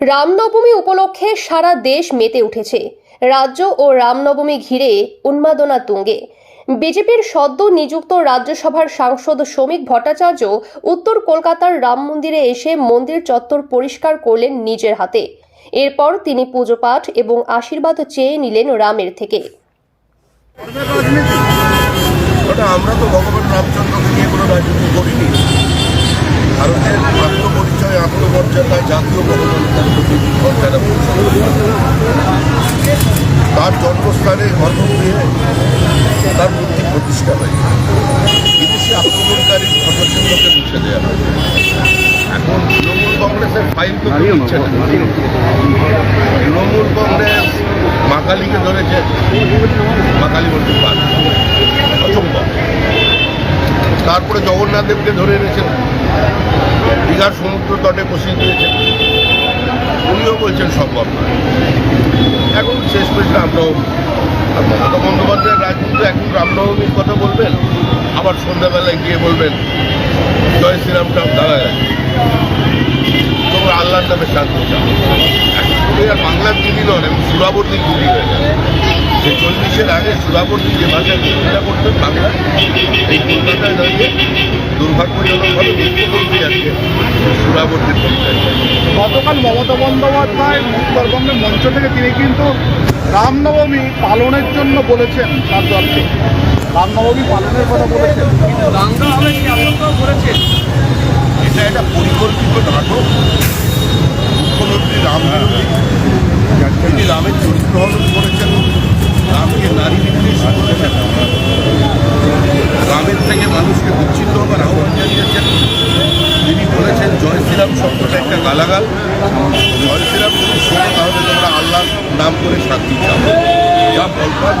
রামনবমী উপলক্ষে সারা দেশ মেতে উঠেছে। রাজ্য ও রামনবমী ঘিরে উন্মাদনা তুঙ্গে। বিজেপির সদ্য নিযুক্ত রাজ্যসভার সাংসদ শ্রমিক ভট্টাচার্য উত্তর কলকাতার রাম মন্দিরে এসে মন্দির চত্বর পরিষ্কার করলেন নিজের হাতে। এরপর তিনি পুজো পাঠ এবং আশীর্বাদ চেয়ে নিলেন রামের থেকে। আমরা তো ভগবান রামচন্দ্রকে নিয়ে কোনো রাজনীতি করিনি। ভারতের আত্মপরিচয় আত্মমর্যাদা জাতীয় ভগবানের প্রতি তার জন্মস্থানে ধর্মগৃহে তার মূর্তি প্রতিষ্ঠা হয়। বিদেশি আক্রমণকারী ক্ষতচিহ্নকে মুছে দেওয়া হয়। এখন তৃণমূল কংগ্রেসের ফাইল তো না তৃণমূল কংগ্রেস মাকালিকে ধরেছে। মাকালি মন্দির পাঠ অসম্ভব। তারপরে জগন্নাথ দেবকে ধরে এনেছেন। দীঘার সমুদ্র তটে বসিয়ে দিয়েছেন। উনিও বলছেন সম্ভব নয়। এখন শেষ পেশে আমরাও মমতা বন্দ্যোপাধ্যায়ের রাজনীতি এখন রামনবমীর কথা বলবেন, আবার সন্ধ্যাবেলায় গিয়ে বলবেন, জয় শ্রীরামটা দাঁড়ায় গেছে তোমরা আল্লাহর নামে শান্তি চাও। আর বাংলার দিদি নন এবং সুরাবর্তী দিদি হয়ে গেছে। যে চল্লিশের আগে সুরাবর্তী যে ভাষায় বক্তৃতা করতেন বাংলা এই কলকাতায় দাঁড়িয়ে দুর্ভাগ্যজনকভাবে মুখ্যমন্ত্রী আজকে সুরাবর্তীর গতকাল মমতা বন্দ্যোপাধ্যায় উত্তরবঙ্গের মঞ্চ থেকে তিনি কিন্তু রামনবমী পালনের জন্য বলেছেন তার দলকে। রামনবমী পালনের কথা বলেছেন। এটা একটা পরিকল্পিত নাটক। মুখ্যমন্ত্রী রাম তিনি রামের চরিত্র করেছেন। রামকে নারী বিদ্বেষ করেছেন রামের থেকে মানুষকে বিচ্ছিন্ন হবার আহ্বান জানিয়েছেন তিনি বলেছেন জয় শ্রীরাম শব্দটা একটা গালাগাল। জয় শ্রীরাম যদি তাহলে তোমরা আল্লাহ নাম করে শান্তি চাও। যা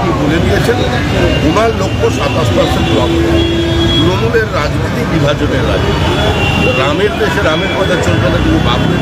কি বলে দিয়েছেন ওনার লক্ষ্য সাতাশ পার্সেন্ট ব্লক তৃণমূলের রাজনীতি বিভাজনের রাজনীতি। রামের দেশে রামের কথা চলবে না, কিন্তু বাবুরের